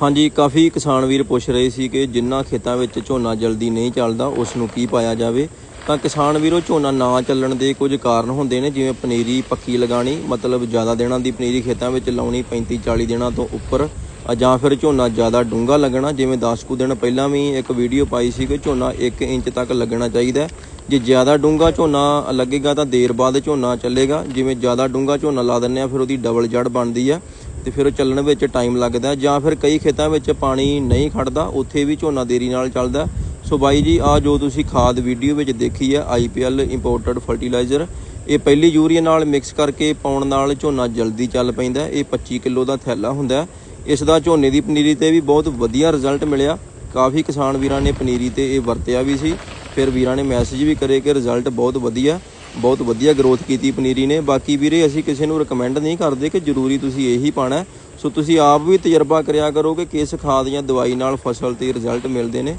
ਹਾਂਜੀ, ਕਾਫੀ ਕਿਸਾਨ ਵੀਰ ਪੁੱਛ ਰਹੇ ਸੀ ਕਿ ਜਿੰਨਾ ਖੇਤਾਂ ਵਿੱਚ ਝੋਨਾ ਜਲਦੀ ਨਹੀਂ ਚੱਲਦਾ ਉਸ ਨੂੰ ਕੀ ਪਾਇਆ ਜਾਵੇ? ਤਾਂ ਕਿਸਾਨ ਵੀਰੋ, ਝੋਨਾ ਨਾ ਚੱਲਣ ਦੇ ਕੁਝ ਕਾਰਨ ਹੁੰਦੇ ਨੇ, ਜਿਵੇਂ ਪਨੀਰੀ ਪੱਕੀ ਲਗਾਣੀ ਮਤਲਬ ਜ਼ਿਆਦਾ ਦਿਨਾਂ ਦੀ ਪਨੀਰੀ ਖੇਤਾਂ ਵਿੱਚ ਲਾਉਣੀ 35 40 ਦਿਨਾਂ ਤੋਂ ਉੱਪਰ ਜਾਂ ਫਿਰ ਝੋਨਾ ਜ਼ਿਆਦਾ ਡੂੰਘਾ ਲੱਗਣਾ, ਜਿਵੇਂ 10 ਕੁ ਦਿਨ ਪਹਿਲਾਂ ਵੀ ਇੱਕ ਵੀਡੀਓ ਪਾਈ ਸੀ ਕਿ ਝੋਨਾ 1 ਇੰਚ ਤੱਕ ਲੱਗਣਾ ਚਾਹੀਦਾ ਜੇ ਜ਼ਿਆਦਾ ਡੂੰਘਾ ਝੋਨਾ ਲੱਗੇਗਾ ਤਾਂ ਦੇਰ ਬਾਅਦ ਝੋਨਾ ਚੱਲੇਗਾ, ਜਿਵੇਂ ਜ਼ਿਆਦਾ ਡੂੰਘਾ ਝੋਨਾ ਲਾ ਦਿੰਨੇ ਆ ਫਿਰ ਉਹਦੀ ਡਬਲ ਜੜ ਬਣਦੀ ਆ ਤੇ ਫਿਰ ਉਹ ਚੱਲਣ ਵਿੱਚ ਟਾਈਮ ਲੱਗਦਾ ਜਾਂ ਫਿਰ ਕਈ ਖੇਤਾਂ ਵਿੱਚ ਪਾਣੀ ਨਹੀਂ ਖੜਦਾ, ਉੱਥੇ ਵੀ ਝੋਨਾ ਦੇਰੀ ਨਾਲ ਚੱਲਦਾ ਸੋ ਬਾਈ ਜੀ ਆ ਜੋ ਤੁਸੀਂ ਖਾਦ ਵੀਡੀਓ ਵਿੱਚ ਦੇਖੀ ਹੈ ਆਈਪੀਐਲ ਇੰਪੋਰਟਡ ਫਰਟੀਲਾਈਜ਼ਰ ਇਹ ਪਹਿਲੀ ਯੂਰੀਆ ਨਾਲ ਮਿਕਸ ਕਰਕੇ ਪਾਉਣ ਨਾਲ ਝੋਨਾ ਜਲਦੀ ਚੱਲ ਪੈਂਦਾ ਇਹ 25 ਕਿਲੋ ਦਾ ਥੈਲਾ ਹੁੰਦਾ ਇਸ ਦਾ ਝੋਨੇ ਦੀ ਪਨੀਰੀ ਤੇ ਵੀ ਬਹੁਤ ਵਧੀਆ ਰਿਜ਼ਲਟ ਮਿਲਿਆ। ਕਾਫੀ ਕਿਸਾਨ ਵੀਰਾਂ ਨੇ ਪਨੀਰੀ ਤੇ ਇਹ ਵਰਤਿਆ ਵੀ ਸੀ। ਫਿਰ ਵੀਰਾਂ ਨੇ ਮੈਸੇਜ ਵੀ ਕਰੇ ਕਿ ਰਿਜ਼ਲਟ ਬਹੁਤ ਵਧੀਆ ਬਹੁਤ ਵਧੀਆ ਗਰੋਥ ਕੀਤੀ ਪਨੀਰੀ ਨੇ। ਬਾਕੀ ਵੀਰੇ, ਅਸੀਂ ਕਿਸੇ ਨੂੰ ਰეკਮੈਂਡ ਨਹੀਂ ਕਰਦੇ ਕਿ ਜ਼ਰੂਰੀ ਤੁਸੀਂ ਇਹੀ ਪਾਣਾ। ਸੋ ਤੁਸੀਂ ਆਪ ਵੀ ਤਜਰਬਾ ਕਰਿਆ ਕਰੋ ਕਿ ਕਿਸ ਖਾਦ ਜਾਂ ਦਵਾਈ ਨਾਲ ਫਸਲ ਤੇ ਰਿਜ਼ਲਟ ਮਿਲਦੇ ਨੇ।